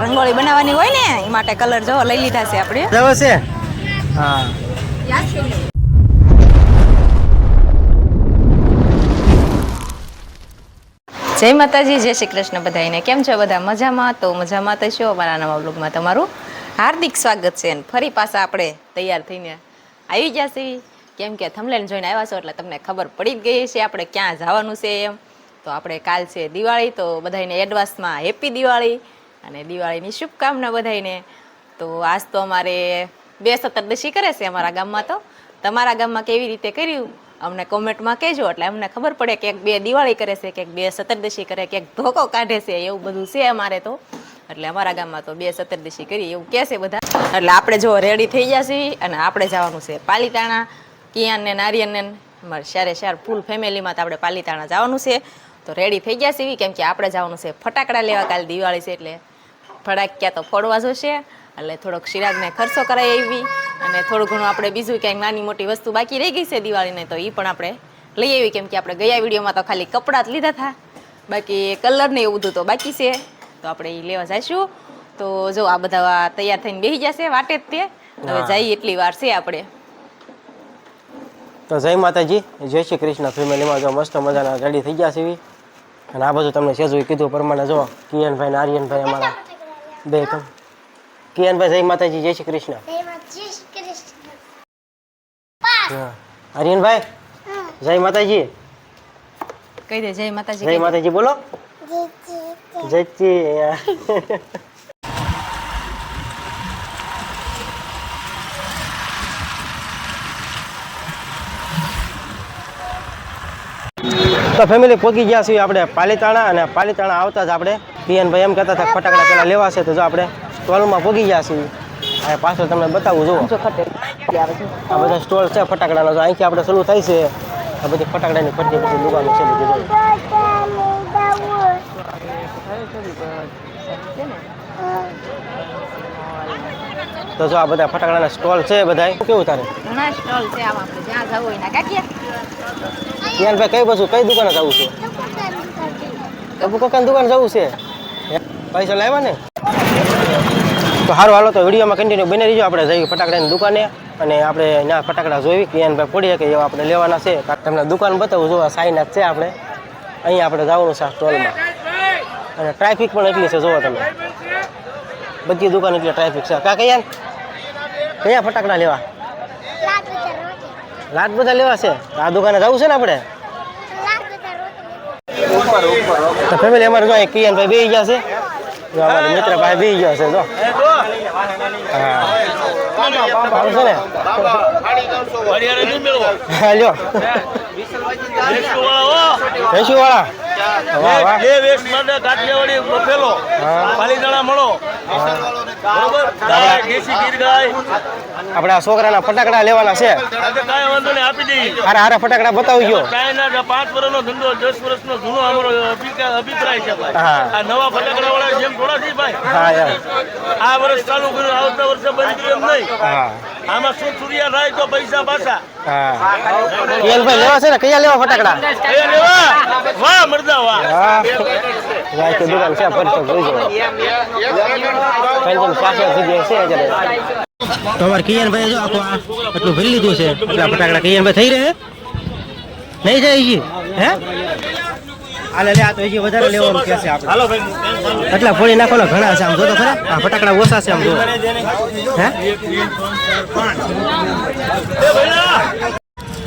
રંગોળી બનાવવાની હોય ને એ માટે કલર જો લઈ લીધા છે આપણે. જવો છે? હા. જય માતાજી જય શ્રી કૃષ્ણ બધાને કેમ છો બધા? મજામાં? તો મજામાં તો છો અમારા નવા બ્લોગમાં તમારું? હાર્દિક સ્વાગત છે ફરી પાછા આપણે તૈયાર થઈને આવી ગયા છીએ. કેમ કે થમલેન જોઈને આવ્યા છો એટલે તમને ખબર પડી ગઈ છે આપણે ક્યાં જવાનું છે એમ. તો આપણે કાલ છે દિવાળી, તો બધાને એડવાન્સમાં હેપી દિવાળી અને દિવાળીની શુભકામના બધાને તો આજ તો અમારે બે સતરદશી કરે છે અમારા ગામમાં તો. તમારા ગામમાં કેવી રીતે કર્યું? અમને કોમેન્ટમાં કહેજો, એટલે અમને ખબર પડે કે એક બે દિવાળી કરે છે કે બે સતરદશી કરે કે ધોકો કાઢે છે, એવું બધું છે અમારે તો. એટલે અમારા ગામમાં તો બે સતરદશી કરી, એવું કહે છે બધા. એટલે આપણે જો રેડી થઈ છીએ અને આપણે જવાનું છે પાલીતાણા. કિયાન ને નારિયન ને અમારે શારે શાર ફૂલ ફેમિલીમાં તો આપણે પાલીતાણા જવાનું છે. તો રેડી થઈ ગયા સીવી કેમ કે આપણે જવાનું છે ફટાકડા લેવા કાલ દિવાળી છે એટલે ફટાક્યા તો ફોડવા જોશે. એટલે થોડોક શિરાગને ખર્ચો કરાય એવી અને થોડું ઘણું આપણે બીજું ક્યાંક નાની મોટી વસ્તુ બાકી રહી ગઈ છે દિવાળીને તો એ પણ આપણે લઈ આવી કેમ કે આપણે ગયા વિડીયોમાં તો ખાલી કપડાં જ લીધા હતા. બાકી કલર ને એવું બધું તો બાકી છે. તો આપણે એ લેવા જઈશું. તો જો આ બધા તૈયાર થઈને બેસી જશે વાટે જ તે. હવે જઈએ એટલી વાર છે આપણે. તો જય માતાજી જય શ્રી કૃષ્ણ. ફેમિલીમાં જો મસ્ત મજાના રેડી થઈ ગયા છે અને આ બધું તમને સેજુએ કીધું પ્રમાણે જો કિયનભાઈ ને આર્યનભાઈ અમારા બે કમ. કિયનભાઈ જય માતાજી જય શ્રી કૃષ્ણ. હા. આર્યનભાઈ જય માતાજી. કહી દે જય માતાજી જય માતાજી બોલો. જયજી તો ફેમિલી પહોંચી ગયા છીએ આપણે પાલીતાણા અને પાલીતાણા આવતા જ આપણે પીએનભાઈ એમ કહેતા હતા ફટાકડા પહેલાં લેવા છે તો જો આપણે સ્ટોલમાં પહોંચી ગયા છીએ. પાછળ તમને બતાવું જુઓ. આ બધા સ્ટોલ છે ફટાકડાનો જો અહીંથી આપણે શરૂ થાય છે. આ બધી ફટાકડાની ફરતી બધી દુકાનો છે બધી તો જો આ બધા ફટાકડાના સ્ટોલ છે બધા કેવું તારે? ઘણા સ્ટોલ છે આમાં આપણે જ્યાં જવું હોય ના કાકીએ કિયાનભાઈ કઈ બાજુ? કઈ દુકાને જવું છે? અબુ કાકાની દુકાન જવું છે? પૈસા લાવ્યા ને? તો સારું હાલો, તો વિડીયોમાં કન્ટિન્યુ બની રહીજો. આપણે જઈએ ફટાકડાની દુકાને અને આપણે ના ફટાકડા જોઈ, કિયાનભાઈ પડીએ કે એવા આપણે લેવાના છે. તમને દુકાન બતાવું, જો સાઈનાથ છે આપણે. અહીંયા આપણે જવાનું છે સ્ટોલમાં. અને ટ્રાફિક પણ એટલી છે, જુઓ તમે. બધી દુકાન એટલી ટ્રાફિક છે. કા કયા કયા ફટાકડા લેવા? લાટ બધા લેવા છે? આ દુકાને જવું છે ને આપણે? તો ફેમિલી અમારે જો કિયન ભાઈ બેસી ગયા છે. જો અમારે મિત્ર ભાઈ બેસી ગયા છે જો. હા. છે ને? હા લ્યો. વાળા વાહ વાહ. બે માટે બફેલો. મળો. ગાય ગાય. આપણે આ છોકરાના ફટાકડા લેવાના છે. આજે વાંધો નહીં આપી દઈ હારા હારા ફટાકડા બતાવી ગયો. ના પાંચ વર્ષનો ધંધો દસ વર્ષનો જૂનો અમારો અભિપ્રાય અભિપ્રાય છે આ નવા ફટાકડા વાળા જેમ થોડા છે ભાઈ. આ વર્ષ ચાલુ કર્યું આવતા વર્ષે બંધ કર્યું એમ નહીં. આમાં શું સૂર્યા થાય તો પૈસા પાછા. લેવા છે ને? કયા લેવા ફટાકડા? લેવા? વાહ મરદા વાહ. હા. કે દુકાન છે તો જાઓ પાછળ જગ્યાએ છે અત્યારે તો અમારે કિયાનભાઈ જો આખું આ એટલું ભરી લીધું છે. એટલા ફટાકડા કિયાનભાઈ થઈ રહે નહીં જાય હજી? હે? હાલે લે આ તો હજી વધારે લેવાનું કે છે આપણે. ભાઈ. એટલા ફોડી નાખવાના ઘણા છે આમ જો તો ખરા. આ ફટાકડા ઓછા છે આમ જો હે?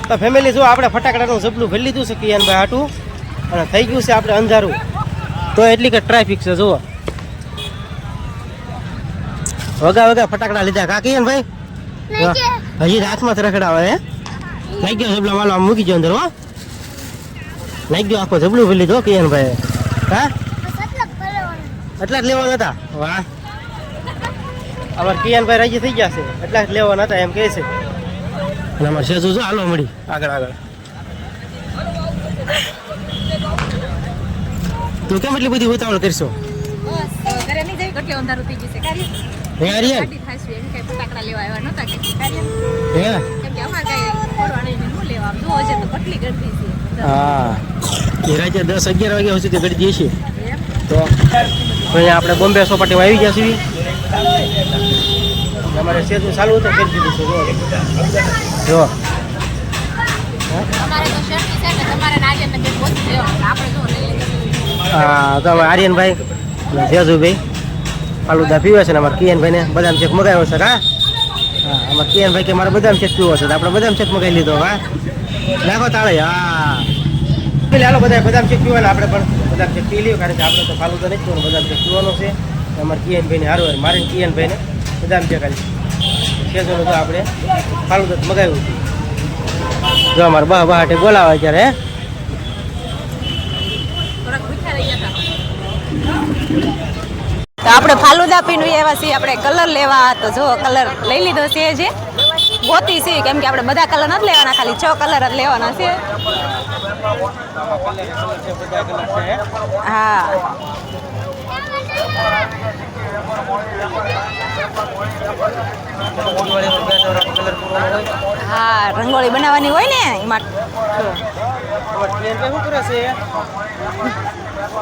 તો ફેમિલી જો આપણે ફટાકડાનું જબલું ભરી લીધું છે કિયાનભાઈ હાટું અને થઈ ગયું છે આપણે અંધારું. તો એટલી કે ટ્રાફિક છે જુઓ. વગા વગા ફટાકડા લીધા. કા ભાઈ? હજી હાથમાં જ રખડાવે હે? લાગી ગયો જબલા વાલો આમ મૂકી ગયો અંદર હો. નાખી ગયો આખો જબલું ભરી લીધો કિયાનભાઈ હા? એટલા જ લેવાના હતા? વાહ. અમારે કિયાનભાઈ રાજી થઈ ગયા છે. એટલા જ લેવાના હતા એમ કહે છે. અને અમારે સેજુ જો હાલો મળી આગળ આગળ. તું કેમ એટલી બધી ઉતાવળ કરશો? બસ ઘરે નહીં જઈ કેટલી અંધારું થઈ જશે હે આર્યન? ફટાકડા લેવા આવ્યા નતા કે? હે? કેમ કે અમારે કઈ ફોડવા તો ને ગરમી છે. હા. રાતે દસ અગિયાર વાગ્યા સુધી ગડી જઈએ છીએ. તો અહીંયા આપણે બોમ્બે સોપાટીમાં આવી ગયા છીએ. અમારે સેતુ ચાલુ હતું કરી દીધું છે જો. જો. તો ને ને જો હા તો આર્યનભાઈ જેજુભાઈ ફાલુદા પીવે છે ને અમારે કિયનભાઈને બદામ શેક મગાવ્યો છે, હા? હા, અમારે કિયનભાઈ કે મારે બદામ શેક પીવો છે આપણે બદામ શેક મગાવી લીધો, હા? નાખો તાળે, હા. હાલો બધા બદામ શેક પીવાના આપણે પણ. બદામ શેક પી લઈએ કારણ કે આપણે તો ફાલુદા નથી પીવાનું, બદામ શેક પીવાનો છે. અમારે કિયનભાઈને હારું હોય મારે ને કિયનભાઈને બદામ શેક ખાલી શેકવાનું તો આપણે ફાલુદા મગાવ્યું હતું. જો અમારે બા બહાટે બોલાવે ત્યારે, હે થોડાક ભૂખ્યા રહી ગયા તો આપણે ફાલુદા પીને એવા છીએ આપણે કલર લેવા તો જો કલર લઈ લીધો છે જે ગોતી છે કેમ કે આપણે બધા કલર નથી લેવાના ખાલી છ કલર જ લેવાના છે હા હા રંગોળી બનાવવાની હોય ને એમાં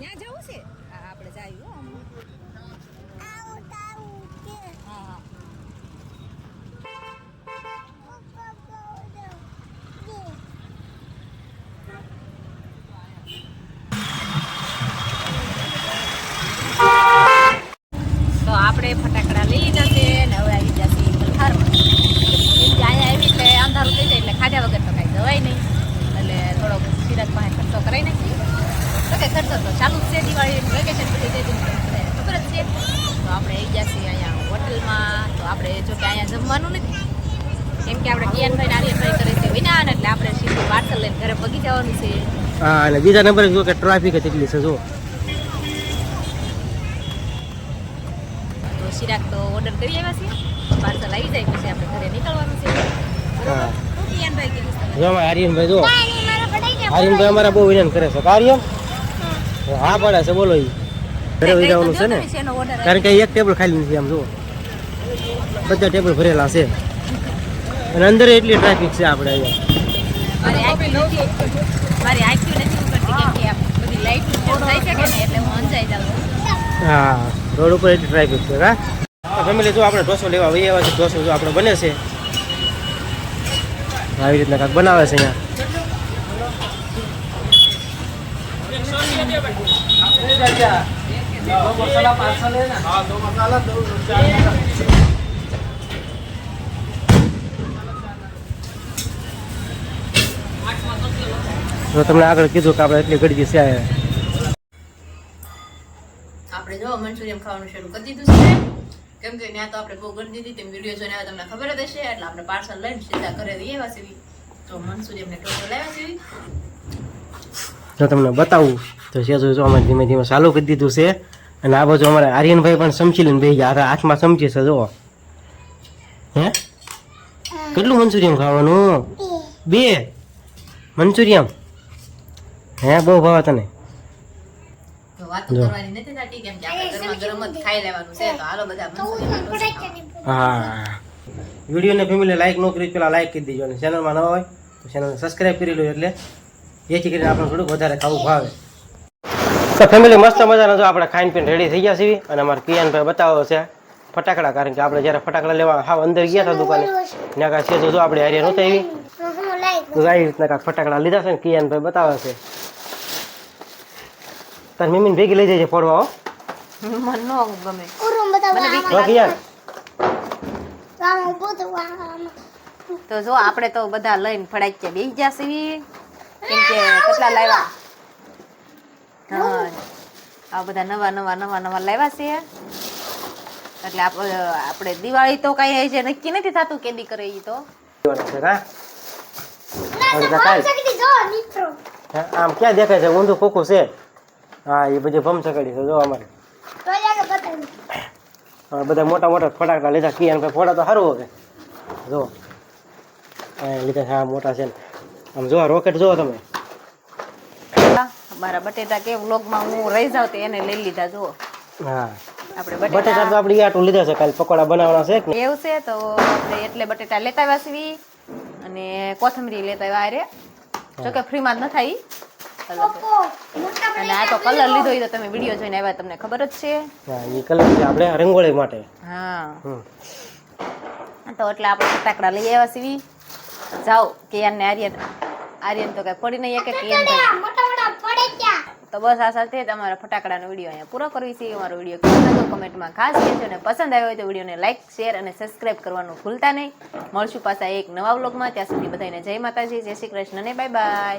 ત્યાં જવું છે હા આપણે જઈએ હો હા તો આપણે ફટાકડા લઈ લીધા છે ને હવે આવી જશે મલ્હારમાં કેમ કે અહીંયા આવી એટલે અંધારું થઈ જાય એટલે ખાધા વગર તો કાંઈ જવાય નહીં એટલે થોડોક સિરાજ પાસે ખર્ચો કરાવી નાખીએ તો કે ખર્ચો તો ચાલુ જ છે દિવાળી વેકેશન જાય એટલે ખબર જ છે? તો આપણે આવી જશે અહીંયા હોટલમાં. તો આપણે જો કે અહીંયા જમવાનું નથી. કેમ કે આપણે કિયાનભાઈ નારિયલભાઈ કરે છે વિના એટલે આપણે સીધું પાર્સલ લઈને ઘરે પગી જવાનું છે. હા અને બીજા નંબરે જો કે ટ્રાફિક કેટલી છે જો. તો શિરાક તો ઓર્ડર કરી આવ્યા છે. પાર્સલ આવી જાય પછી આપણે ઘરે નીકળવાનું છે. હા. શું કિયાનભાઈ કીધું છે તમે? જો અમારે આર્યનભાઈ જો. આર્યનભાઈ અમારા બહુ વિનંતી કરે છે. આર્યન હા પડે છે બોલો ઈ. ઘરે વહી જવાનું છે ને? કારણ કે એક ટેબલ ખાલી નથી આમ જો બધા ટેબલ ભરેલા છે. અને અંદર એટલી ટ્રાફિક છે આપણે અહીંયા. હું રોડ ઉપર એટલી ટ્રાફિક છે હા? ફેમિલી જો આપણે ઢોસો લેવા વહી આવ્યા છે ઢોસો જો આપણે બને છે. આવી રીતના કાંક બનાવે છે અહીંયા. તો તમને આગળ કીધું કે આપણે એટલી ગડજી છે આપણે જો મંચુરિયન ખાવાનું શરૂ કરી દીધું છે. કેમ કે ત્યાં તો આપણે બહુ હતી તેમ વીડિયો જોઈને તમને ખબર જ હશે. એટલે આપણે પાર્સલ લઈને સીધા ઘરે લઈ આવ્યા છે તો મંચુરિયન ટોટલ લાવ્યા છે જો તમને બતાવું તો સેજુ જો અમે ધીમે ધીમે ચાલુ કરી દીધું છે. અને આ બાજુ અમારે આર્યનભાઈ પણ સમજી લઈને ભાઈ ગયા. હાથમાં- સમજી છે જુઓ. હે? કેટલું મંચુરિયમ ખાવાનું? બે. મંચુરિયમ હે બહુ ભાવે તને. હા. વિડીયોને ફેમિલી લાઈક ન કરી પેલા લાઈક કરી દેજો. અને ચેનલમાં નવા હોય તો ચેનલને સબસ્ક્રાઈબ કરી લો એટલે જેથી કરીને આપણે થોડુંક વધારે ખાવું ભાવે. તો ફેમિલી મસ્ત મજાના જો આપણે ખાઈને પીને રેડી થઈ ગયા છીએ. અને અમારે કિયાનભાઈ બતાવો છે ફટાકડા કારણ કે આપણે જ્યારે ફટાકડા લેવા હાવ અંદર ગયા હતા દુકાને. ત્યાં કાંઈ છે જો આપણે હારે નહોતા એવી તો આવી રીતના કાંઈક ફટાકડા લીધા છે ને કિયાનભાઈ બતાવે છે. તાર મમ્મીને ભેગી લઈ જાય છે ફોડવા હો. મને ન ગમે. તો જો આપણે તો બધા લઈને ફડાક્યા બેસી જશે કેમ કે કેટલા લાવ્યા? હા. આ બધા નવા નવા નવા નવા લાવ્યા છે. એટલે આપ- આપણે દિવાળી તો કઈ છે નક્કી નથી થતું કેદી કરે એ તો. હા? કાંઈ. આમ ક્યાં દેખાય છે? ઊંધું ખોખું છે. હા એ બધી ભમસકડી છે જો અમારે. હા, બધા મોટા મોટા ફટાકડા લીધા કી અને ફોટા તો સારું હવે. જો. લીધા છે હા મોટા છે ને. આમ જો રોકેટ જો તમે. મારા બટેટા કે વ્લોગમાં હું રહી જાવ તે એને લઈ લીધા જુઓ. હા. આપણે બટેટા બટેટા તો આપણે આટલું લીધા છે કાલે પકોડા બનાવવાના છે એવું છે તો આપણે એટલે બટેટા લેતા વાસવી અને કોથમરી લેતા આવ્યા આરે જો કે ફ્રીમાં જ ન થાય અને આ તો કલર લીધો એ તો તમે વીડિયો જોઈને આવ્યા તમને ખબર જ છે. હા એ કલર છે આપણે રંગોળી માટે. હા. તો એટલે આપણે ફટાકડા લઈ આવ્યા સીવી જાઓ કે ને આર્યન આર્યન તો કઈ પડી નહીં કે ભાઈ તો બસ આ સાથે તમારા ફટાકડાનો વીડિયો અહીંયા પૂરો કરવી છે. અમારો વીડિયો કેવો લાગ્યો કમેન્ટમાં ખાસ કહેજો અને પસંદ આવ્યો હોય તો વિડીયોને લાઇક શેર અને સબસ્ક્રાઇબ કરવાનું ભૂલતા નહીં. મળશું પાછા એક નવા વ્લોગમાં. ત્યાં સુધી બધાને જય માતાજી, જય શ્રી કૃષ્ણ અને બાય બાય.